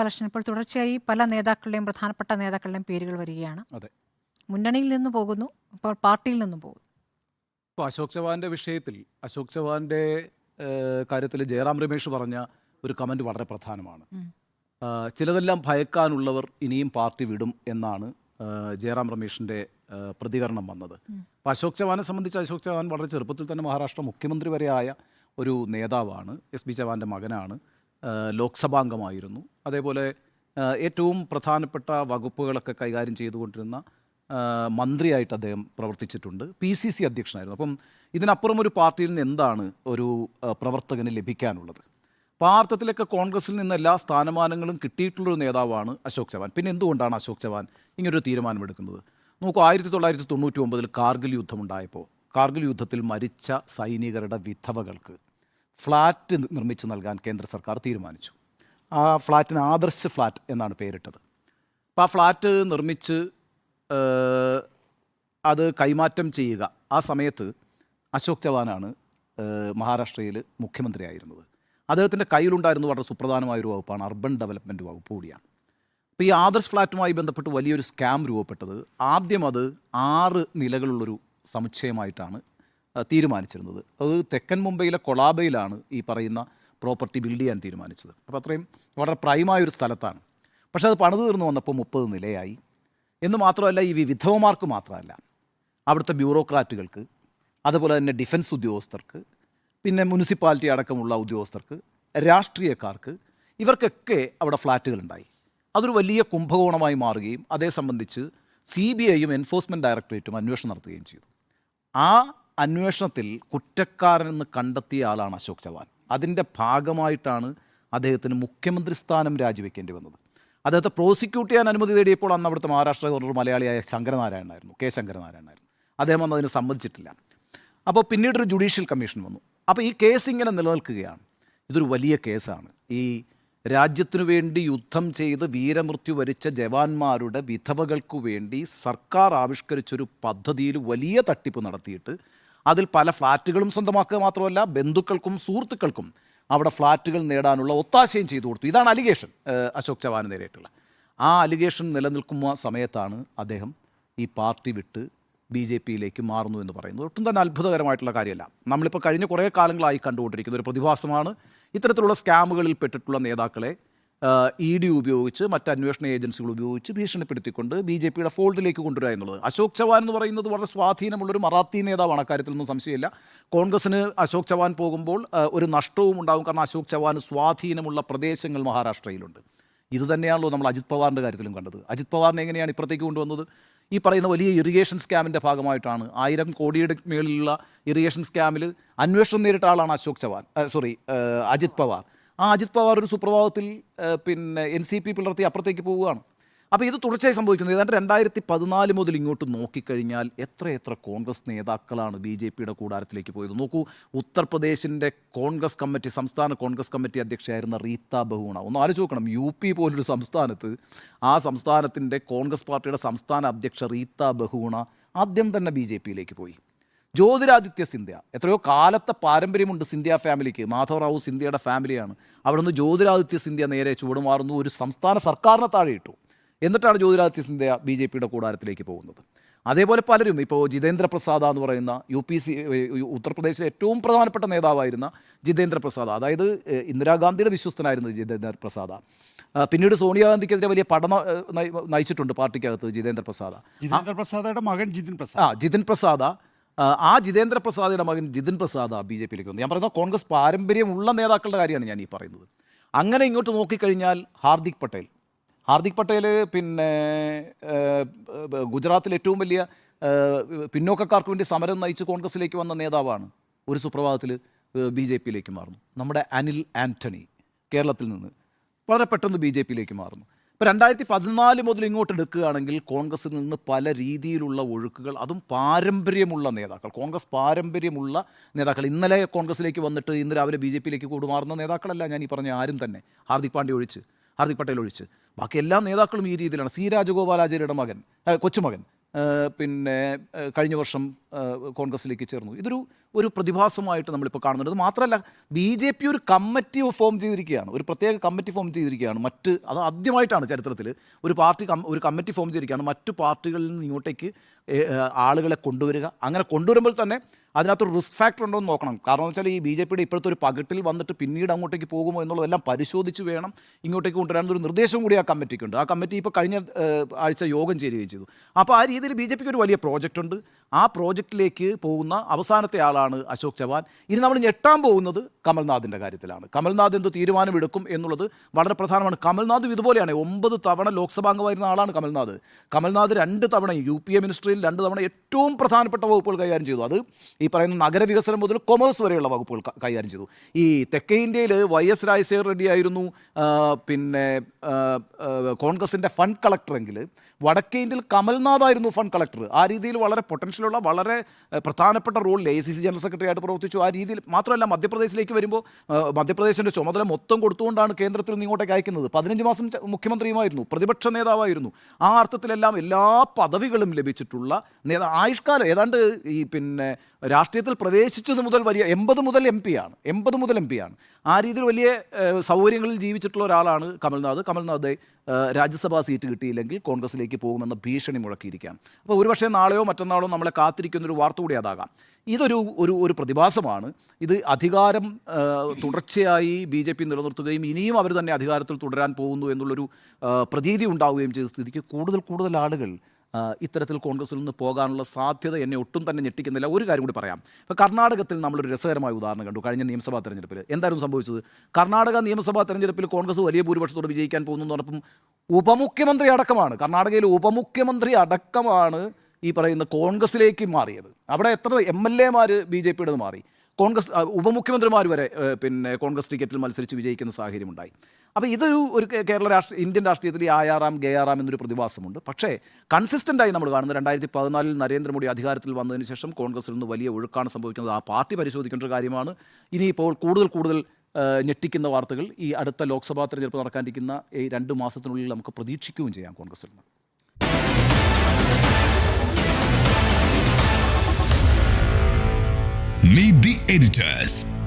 പലക്ഷൻ ഇപ്പോൾ തുടർച്ചയായി പല നേതാക്കളുടെയും പ്രധാനപ്പെട്ട നേതാക്കളുടെയും പേരുകൾ വരികയാണ്. അതെ. മുന്നണിയിൽ നിന്ന് പോകുന്നു ഇപ്പോൾ പാർട്ടിയിൽ നിന്നും പോകുന്നു. ഇപ്പോൾ അശോക് ചവാന്റെ വിഷയത്തിൽ അശോക് ചവാന്റെ കാര്യത്തിൽ ജയറാം രമേശ് പറഞ്ഞ ഒരു കമന്റ് വളരെ പ്രധാനമാണ്. ചിലതെല്ലാം ഭയക്കാനുള്ളവർ ഇനിയും പാർട്ടി വിടും എന്നാണ് ജയറാം രമേഷിന്റെ പ്രതികരണം വന്നത്. അപ്പോൾ അശോക് ചവാനെ സംബന്ധിച്ച് അശോക് ചവാൻ വളരെ ചെറുപ്പത്തിൽ തന്നെ മഹാരാഷ്ട്ര മുഖ്യമന്ത്രി വരെ ആയ ഒരു നേതാവാണ് എസ് ബി ചവാന്റെ മകനാണ്. ലോക്സഭാംഗമായിരുന്നു. അതേപോലെ ഏറ്റവും പ്രധാനപ്പെട്ട വകുപ്പുകളൊക്കെ കൈകാര്യം ചെയ്തുകൊണ്ടിരുന്ന മന്ത്രിയായിട്ട് അദ്ദേഹം പ്രവർത്തിച്ചിട്ടുണ്ട്. പി സി സി അധ്യക്ഷനായിരുന്നു. അപ്പം ഇതിനപ്പുറം ഒരു പാർട്ടിയിൽ നിന്ന് എന്താണ് ഒരു പ്രവർത്തകന് ലഭിക്കാനുള്ളത്? പാർത്ഥത്തിലൊക്കെ കോൺഗ്രസിൽ നിന്ന് എല്ലാ സ്ഥാനമാനങ്ങളും കിട്ടിയിട്ടുള്ളൊരു നേതാവാണ് അശോക് ചവാൻ. പിന്നെ എന്തുകൊണ്ടാണ് അശോക് ചവാൻ ഇങ്ങനൊരു തീരുമാനമെടുക്കുന്നത്? നോക്കൂ ആയിരത്തി തൊള്ളായിരത്തി തൊണ്ണൂറ്റി ഒമ്പതിൽ കാർഗിൽ യുദ്ധമുണ്ടായപ്പോൾ കാർഗിൽ യുദ്ധത്തിൽ മരിച്ച സൈനികരുടെ വിധവകൾക്ക് ഫ്ലാറ്റ് നിർമ്മിച്ച് നൽകാൻ കേന്ദ്ര സർക്കാർ തീരുമാനിച്ചു. ആ ഫ്ലാറ്റിന് ആദർശ് ഫ്ലാറ്റ് എന്നാണ് പേരിട്ടത്. അപ്പോൾ ആ ഫ്ലാറ്റ് നിർമ്മിച്ച് അത് കൈമാറ്റം ചെയ്യുക. ആ സമയത്ത് അശോക് ചവാനാണ് മഹാരാഷ്ട്രയിൽ മുഖ്യമന്ത്രിയായിരുന്നത്. അദ്ദേഹത്തിന്റെ കയ്യിലുണ്ടായിരുന്നു വളരെ സുപ്രധാനമായൊരു വകുപ്പാണ് അർബൻ ഡെവലപ്മെന്റ് വകുപ്പ് കൂടിയാണ്. അപ്പോൾ ഈ ആദർശ് ഫ്ലാറ്റുമായി ബന്ധപ്പെട്ട് വലിയൊരു സ്കാം രൂപപ്പെട്ടത്. ആദ്യം അത് ആറ് നിലകളുള്ളൊരു സമുച്ചയമായിട്ടാണ് തീരുമാനിച്ചിരുന്നത്. അത് തെക്കൻ മുംബൈയിലെ കൊളാബയിലാണ് ഈ പറയുന്ന പ്രോപ്പർട്ടി ബിൽഡ് ചെയ്യാൻ തീരുമാനിച്ചത്. അപ്പോൾ അത്രയും വളരെ പ്രൈമായൊരു സ്ഥലത്താണ്. പക്ഷേ അത് പണിത് തീർന്നു വന്നപ്പോൾ മുപ്പത് നിലയായി. എന്ന് മാത്രമല്ല ഈ വിധവമാർക്ക് മാത്രമല്ല. അവിടുത്തെ ബ്യൂറോക്രാറ്റുകൾക്ക് അതുപോലെ തന്നെ ഡിഫൻസ് ഉദ്യോഗസ്ഥർക്ക് പിന്നെ മുനിസിപ്പാലിറ്റി അടക്കമുള്ള ഉദ്യോഗസ്ഥർക്ക് രാഷ്ട്രീയക്കാർക്ക് ഇവർക്കൊക്കെ അവിടെ ഫ്ലാറ്റുകളുണ്ടായി. അതൊരു വലിയ കുംഭകോണമായി മാറുകയും അതേ സംബന്ധിച്ച് സി ബി ഐയും എൻഫോഴ്സ്മെന്റ് ഡയറക്ടറേറ്റും അന്വേഷണം നടത്തുകയും ചെയ്തു. ആ അന്വേഷണത്തിൽ കുറ്റക്കാരനെന്ന് കണ്ടെത്തിയ ആളാണ് അശോക് ചവാൻ. അതിന്റെ ഭാഗമായിട്ടാണ് അദ്ദേഹത്തിന് മുഖ്യമന്ത്രി സ്ഥാനം രാജിവെക്കേണ്ടി വന്നത്. അദ്ദേഹത്തെ പ്രോസിക്യൂട്ട് ചെയ്യാൻ അനുമതി തേടിയപ്പോൾ അന്ന് അവിടുത്തെ മഹാരാഷ്ട്ര ഗവർണർ മലയാളിയായ ശങ്കരനാരായണനായിരുന്നു കെ ശങ്കരനാരായണനായിരുന്നു. അദ്ദേഹം അന്ന് അതിന് സമ്മതിച്ചിട്ടില്ല. അപ്പോൾ പിന്നീട് ഒരു ജുഡീഷ്യൽ കമ്മീഷൻ വന്നു. അപ്പോൾ ഈ കേസ് ഇങ്ങനെ നിലനിൽക്കുകയാണ്. ഇതൊരു വലിയ കേസാണ്. ഈ രാജ്യത്തിനു വേണ്ടി യുദ്ധം ചെയ്ത് വീരമൃത്യു വരിച്ച ജവാന്മാരുടെ വിധവകൾക്കു വേണ്ടി സർക്കാർ ആവിഷ്കരിച്ചൊരു പദ്ധതിയിൽ വലിയ തട്ടിപ്പ് നടത്തിയിട്ട് അതിൽ പല ഫ്ലാറ്റുകളും സ്വന്തമാക്കുക മാത്രമല്ല ബന്ധുക്കൾക്കും സുഹൃത്തുക്കൾക്കും അവിടെ ഫ്ലാറ്റുകൾ നേടാനുള്ള ഒത്താശയും ചെയ്തു കൊടുത്തു. ഇതാണ് അലിഗേഷൻ അശോക് ചവാന് നേരിട്ടുള്ള. ആ അലിഗേഷൻ നിലനിൽക്കുന്ന സമയത്താണ് അദ്ദേഹം ഈ പാർട്ടി വിട്ട് ബി ജെ പിയിലേക്ക് മാറുന്നു എന്ന് പറയുന്നത്. ഒട്ടും തന്നെ അത്ഭുതകരമായിട്ടുള്ള കാര്യമല്ല. നമ്മളിപ്പോൾ കഴിഞ്ഞ കുറേ കാലങ്ങളായി കണ്ടുകൊണ്ടിരിക്കുന്ന ഒരു പ്രതിഭാസമാണ് ഇത്തരത്തിലുള്ള സ്കാമുകളിൽ പെട്ടിട്ടുള്ള നേതാക്കളെ ഇ ഡി ഉപയോഗിച്ച് മറ്റ് അന്വേഷണ ഏജൻസികൾ ഉപയോഗിച്ച് ഭീഷണിപ്പെടുത്തിക്കൊണ്ട് ബി ജെ പിയുടെ ഫോൾഡിലേക്ക് കൊണ്ടുവരിക എന്നുള്ളത്. അശോക് ചവാൻ എന്ന് പറയുന്നത് വളരെ സ്വാധീനമുള്ളൊരു മറാത്തി നേതാവാണ്. അക്കാര്യത്തിലൊന്നും സംശയമില്ല. കോൺഗ്രസിന് അശോക് ചവാൻ പോകുമ്പോൾ ഒരു നഷ്ടവും ഉണ്ടാകും. കാരണം അശോക് ചവാന് സ്വാധീനമുള്ള പ്രദേശങ്ങൾ മഹാരാഷ്ട്രയിലുണ്ട്. ഇത് തന്നെയാണല്ലോ നമ്മൾ അജിത് പവാറിന്റെ കാര്യത്തിലും കണ്ടത്. അജിത് പവാറിനെ എങ്ങനെയാണ് ഇപ്പുറത്തേക്ക് കൊണ്ടുവന്നത്? ഈ പറയുന്ന വലിയ ഇറിഗേഷൻ സ്കാമിന്റെ ഭാഗമായിട്ടാണ് ആയിരം കോടിയുടെ മേളിലുള്ള ഇറിഗേഷൻ സ്കാമിൽ അന്വേഷണം നേരിട്ട ആളാണ് അശോക് ചവാൻ. സോറി അജിത് പവാർ. ആ അജിത് പവാർ ഒരു സുപ്രഭാതത്തിൽ പിന്നെ എൻ സി പി പിളർത്തി അപ്പുറത്തേക്ക് പോവുകയാണ്. അപ്പോൾ ഇത് തുടർച്ചയായി സംഭവിക്കുന്നത് ഏതാണ്ട് രണ്ടായിരത്തി പതിനാല് മുതൽ ഇങ്ങോട്ട് നോക്കിക്കഴിഞ്ഞാൽ എത്ര കോൺഗ്രസ് നേതാക്കളാണ് ബി ജെ പിയുടെ കൂടാരത്തിലേക്ക് പോയത്. നോക്കൂ ഉത്തർപ്രദേശിന്റെ കോൺഗ്രസ് കമ്മിറ്റി സംസ്ഥാന കോൺഗ്രസ് കമ്മിറ്റി അധ്യക്ഷയായിരുന്ന റീത്ത ബഹുണ. ഒന്ന് ആലോചിച്ച് നോക്കണം യു പി പോലൊരു സംസ്ഥാനത്ത് ആ സംസ്ഥാനത്തിന്റെ കോൺഗ്രസ് പാർട്ടിയുടെ സംസ്ഥാന അധ്യക്ഷ റീത്ത ബഹുണ ആദ്യം തന്നെ ബി ജെ പിയിലേക്ക് പോയി. ജ്യോതിരാദിത്യ സിന്ധ്യ. എത്രയോ കാലത്തെ പാരമ്പര്യമുണ്ട് സിന്ധ്യ ഫാമിലിക്ക്. മാധവറാവു സിന്ധ്യയുടെ ഫാമിലിയാണ്. അവിടുന്ന് ജ്യോതിരാദിത്യ സിന്ധ്യ നേരെ ചുവടുമാറുന്നു ഒരു സംസ്ഥാന സർക്കാരിനെ താഴെ ഇട്ടു. എന്നിട്ടാണ് ജ്യോതിരാദിത്യ സിന്ധ്യ ബി ജെ പിയുടെ കൂടാരത്തിലേക്ക് പോകുന്നത്. അതേപോലെ പലരും ഇപ്പോൾ ജിതേന്ദ്ര പ്രസാദ എന്ന് പറയുന്ന യു പി സി ഉത്തർപ്രദേശിലെ ഏറ്റവും പ്രധാനപ്പെട്ട നേതാവായിരുന്ന ജിതേന്ദ്ര പ്രസാദ. അതായത് ഇന്ദിരാഗാന്ധിയുടെ വിശ്വസ്തനായിരുന്നു ജിതേന്ദ്ര പ്രസാദ. പിന്നീട് സോണിയാഗാന്ധിക്കെതിരെ വലിയ പഠനം നയിച്ചിട്ടുണ്ട് പാർട്ടിക്കകത്ത് ജിതേന്ദ്ര പ്രസാദ. ജിതേന്ദ്ര പ്രസാദയുടെ മകൻ ജിതിൻ പ്രസാദ്. ആ ജിതിൻ പ്രസാദ ആ, ജിതേന്ദ്ര പ്രസാദിയുടെ മകൻ ജിതിൻ പ്രസാദ ബി ജെ പിയിലേക്ക് വന്നു ഞാൻ പറയുന്നത് കോൺഗ്രസ് പാരമ്പര്യമുള്ള നേതാക്കളുടെ കാര്യമാണ് ഞാൻ ഈ പറയുന്നത്. അങ്ങനെ ഇങ്ങോട്ട് നോക്കിക്കഴിഞ്ഞാൽ ഹാർദിക് പട്ടേൽ. ഹാർദിക് പട്ടേൽ പിന്നെ ഗുജറാത്തിൽ ഏറ്റവും വലിയ പിന്നോക്കക്കാർക്ക് വേണ്ടി സമരം നയിച്ച് കോൺഗ്രസിലേക്ക് വന്ന നേതാവാണ് ഒരു സുപ്രഭാതത്തിൽ ബി ജെ പിയിലേക്ക് മാറുന്നു നമ്മുടെ അനിൽ ആന്റണി കേരളത്തിൽ നിന്ന് വളരെ പെട്ടെന്ന് ബി ജെ പിയിലേക്ക് മാറുന്നു. ഇപ്പോൾ രണ്ടായിരത്തി പതിനാല് മുതൽ ഇങ്ങോട്ട് എടുക്കുകയാണെങ്കിൽ കോൺഗ്രസിൽ നിന്ന് പല രീതിയിലുള്ള ഒഴുക്കുകൾ അതും പാരമ്പര്യമുള്ള നേതാക്കൾ കോൺഗ്രസ് പാരമ്പര്യമുള്ള നേതാക്കൾ. ഇന്നലെ കോൺഗ്രസിലേക്ക് വന്നിട്ട് ഇന്ന് രാവിലെ ബി ജെ പിയിലേക്ക് കൂടുമാറുന്ന നേതാക്കളല്ല ഞാൻ ഈ പറഞ്ഞ ആരും തന്നെ. ഹാർദിക് പാണ്ഡ്യ ഒഴിച്ച് ഹാർദിക് പട്ടേൽ ഒഴിച്ച്. ബാക്കി എല്ലാ നേതാക്കളും ഈ രീതിയിലാണ്. സി രാജഗോപാലാചാര്യയുടെ മകൻ കൊച്ചുമകൻ. പിന്നെ കഴിഞ്ഞ വർഷം കോൺഗ്രസ്സിലേക്ക് ചേർന്നു. ഇതൊരു ഒരു പ്രതിഭാസമായിട്ട് നമ്മളിപ്പോൾ കാണുന്നുണ്ട്. അത് മാത്രമല്ല ബി ജെ പി ഒരു കമ്മിറ്റി ഫോം ചെയ്തിരിക്കുകയാണ്. ഒരു പ്രത്യേക കമ്മിറ്റി ഫോം ചെയ്തിരിക്കുകയാണ്. മറ്റ് അത് ആദ്യമായിട്ടാണ് ചരിത്രത്തിൽ ഒരു പാർട്ടി ഒരു കമ്മിറ്റി ഫോം ചെയ്തിരിക്കുകയാണ്. മറ്റു പാർട്ടികളിൽ നിന്ന് ഇങ്ങോട്ടേക്ക് ആളുകളെ കൊണ്ടുവരിക. അങ്ങനെ കൊണ്ടുവരുമ്പോൾ തന്നെ അതിനകത്തൊരു റിസ്ക് ഫാക്ടർ ഉണ്ടോ എന്ന് നോക്കണം. കാരണം എന്ന് വെച്ചാൽ ഈ ബി ജെ പിയുടെ ഇപ്പോഴത്തെ ഒരു പകിട്ടിൽ വന്നിട്ട് പിന്നീട് അങ്ങോട്ടേക്ക് പോകുമോ എന്നുള്ളതെല്ലാം പരിശോധിച്ച് വേണം ഇങ്ങോട്ടേക്ക് കൊണ്ടുവരാൻ ഒരു നിർദ്ദേശം കൂടി ആ കമ്മിറ്റിക്കുണ്ട്. ആ കമ്മിറ്റി ഇപ്പോൾ കഴിഞ്ഞ ആഴ്ച യോഗം ചേരുകയും ചെയ്തു. അപ്പോൾ ആ രീതിയിൽ ബി ജെ പിക്ക് ഒരു വലിയ പ്രോജക്റ്റ് ഉണ്ട്. ആ പ്രോജക്റ്റിലേക്ക് പോകുന്ന അവസാനത്തെ ആളാണ് അശോക് ചവാൻ. ഇനി നമ്മൾ ഞെട്ടാൻ പോകുന്നത് കമൽനാഥിന്റെ കാര്യത്തിലാണ്. കമൽനാഥ് എന്ത് തീരുമാനമെടുക്കും എന്നുള്ളത് വളരെ പ്രധാനമാണ്. കമൽനാഥും ഇതുപോലെയാണ്. ഒമ്പത് തവണ ലോക്സഭാംഗമായിരുന്ന ആളാണ് കമൽനാഥ്. കമൽനാഥ് രണ്ട് തവണ യു പി എ മിനിസ്ട്രിയിൽ രണ്ട് തവണ ഏറ്റവും പ്രധാനപ്പെട്ട വകുപ്പുകൾ കൈകാര്യം ചെയ്തു. അത് ഈ പറയുന്ന നഗരവികസനം മുതൽ കൊമേഴ്സ് വരെയുള്ള വകുപ്പുകൾ കൈകാര്യം ചെയ്തു. ഈ തെക്കേ ഇന്ത്യയിൽ വൈ എസ് രാജശേഖർ റെഡ്ഡി ആയിരുന്നു പിന്നെ കോൺഗ്രസിന്റെ ഫണ്ട് കളക്ടറെങ്കിൽ വടക്കേ ഇന്ത്യയിൽ കമൽനാഥ് ആയിരുന്നു ഫണ്ട് കളക്ടർ. ആ രീതിയിൽ വളരെ പൊട്ടൻഷ്യലുള്ള വളരെ പ്രധാനപ്പെട്ട റോളിൽ A C C general secretary ആയിട്ട് പ്രവർത്തിച്ചു. ആ രീതിയിൽ മാത്രമല്ല മധ്യപ്രദേശിലേക്ക് വരുമ്പോൾ മധ്യപ്രദേശിന്റെ ചുമതല മൊത്തം കൊടുത്തുകൊണ്ടാണ് കേന്ദ്രത്തിൽ നിന്ന് ഇങ്ങോട്ടേക്ക് അയക്കുന്നത്. പതിനഞ്ച് മാസം മുഖ്യമന്ത്രിയുമായിരുന്നു പ്രതിപക്ഷ നേതാവായിരുന്നു. ആ അർത്ഥത്തിലെല്ലാം എല്ലാ പദവികളും ലഭിച്ചിട്ടുള്ള നേതാ ആയുഷ്കാലം ഏതാണ്ട് ഈ പിന്നെ രാഷ്ട്രീയത്തിൽ പ്രവേശിച്ചത് മുതൽ വലിയ എൺപത് മുതൽ എം പി ആണ്. എൺപത് മുതൽ എം പി ആണ്. ആ രീതിയിൽ വലിയ സൗകര്യങ്ങളിൽ ജീവിച്ചിട്ടുള്ള ഒരാളാണ് കമൽനാഥ്. കമൽനാഥ് രാജ്യസഭാ സീറ്റ് കിട്ടിയില്ലെങ്കിൽ കോൺഗ്രസിലേക്ക് പോകുമെന്ന ഭീഷണി മുഴക്കിയിരിക്കുകയാണ്. അപ്പോൾ ഒരുപക്ഷെ നാളെയോ മറ്റന്നാളോ നമ്മളെ കാത്തിരിക്കുന്നൊരു വാർത്ത കൂടി അതാകാം. ഇതൊരു ഒരു ഒരു പ്രതിഭാസമാണ്. ഇത് അധികാരം തുടർച്ചയായി ബി ജെ പി നിലനിർത്തുകയും ഇനിയും അവർ തന്നെ അധികാരത്തിൽ തുടരാൻ പോകുന്നു എന്നുള്ളൊരു പ്രതീതി ഉണ്ടാവുകയും ചെയ്ത സ്ഥിതിക്ക് കൂടുതൽ കൂടുതൽ ആളുകൾ ഇത്തരത്തിൽ കോൺഗ്രസിൽ നിന്ന് പോകാനുള്ള സാധ്യത എന്നെ ഒട്ടും തന്നെ ഞെട്ടിക്കുന്നില്ല. ഒരു കാര്യം കൂടി പറയാം. ഇപ്പോൾ കർണാടകത്തിൽ നമ്മളൊരു രസകരമായ ഉദാഹരണം കണ്ടു കഴിഞ്ഞ നിയമസഭാ തെരഞ്ഞെടുപ്പിൽ. എന്തായിരുന്നു സംഭവിച്ചത്? കർണാടക നിയമസഭാ തെരഞ്ഞെടുപ്പിൽ കോൺഗ്രസ് വലിയ ഭൂരിപക്ഷത്തോട് വിജയിക്കാൻ പോകുന്നു എന്ന് പറഞ്ഞപ്പം ഉപമുഖ്യമന്ത്രി അടക്കമാണ്. കർണാടകയിൽ ഉപമുഖ്യമന്ത്രി അടക്കമാണ് ഈ പറയുന്ന കോൺഗ്രസിലേക്ക് മാറിയത്. അവിടെ എത്ര എം എൽ എമാർ ബി ജെ പിയുടെ മാറി. കോൺഗ്രസ് ഉപമുഖ്യമന്ത്രിമാർ വരെ പിന്നെ കോൺഗ്രസ് ടിക്കറ്റിൽ മത്സരിച്ച് വിജയിക്കുന്ന സാഹചര്യമുണ്ടായി. അപ്പോൾ ഇതൊരു ഒരു കേരള രാഷ്ട്രീയ ഇന്ത്യൻ രാഷ്ട്രീയത്തിൽ ആയാറാം ഗയാറാം എന്നൊരു പ്രതിഭാസമുണ്ട്. പക്ഷേ കൺസിസ്റ്റന്റായി നമ്മൾ കാണുന്നത് രണ്ടായിരത്തി പതിനാലിൽ നരേന്ദ്രമോദി അധികാരത്തിൽ വന്നതിന് ശേഷം കോൺഗ്രസിൽ നിന്ന് വലിയ ഒഴുക്കാണ് സംഭവിക്കുന്നത്. ആ പാർട്ടി പരിശോധിക്കേണ്ട ഒരു കാര്യമാണ്. ഇനിയിപ്പോൾ കൂടുതൽ കൂടുതൽ ഞെട്ടിക്കുന്ന വാർത്തകൾ ഈ അടുത്ത ലോക്സഭാ തെരഞ്ഞെടുപ്പ് നടക്കാനിരിക്കുന്ന ഈ രണ്ട് മാസത്തിനുള്ളിൽ നമുക്ക് പ്രതീക്ഷിക്കുകയും ചെയ്യാം കോൺഗ്രസിൽ നിന്ന്. Meet the editors.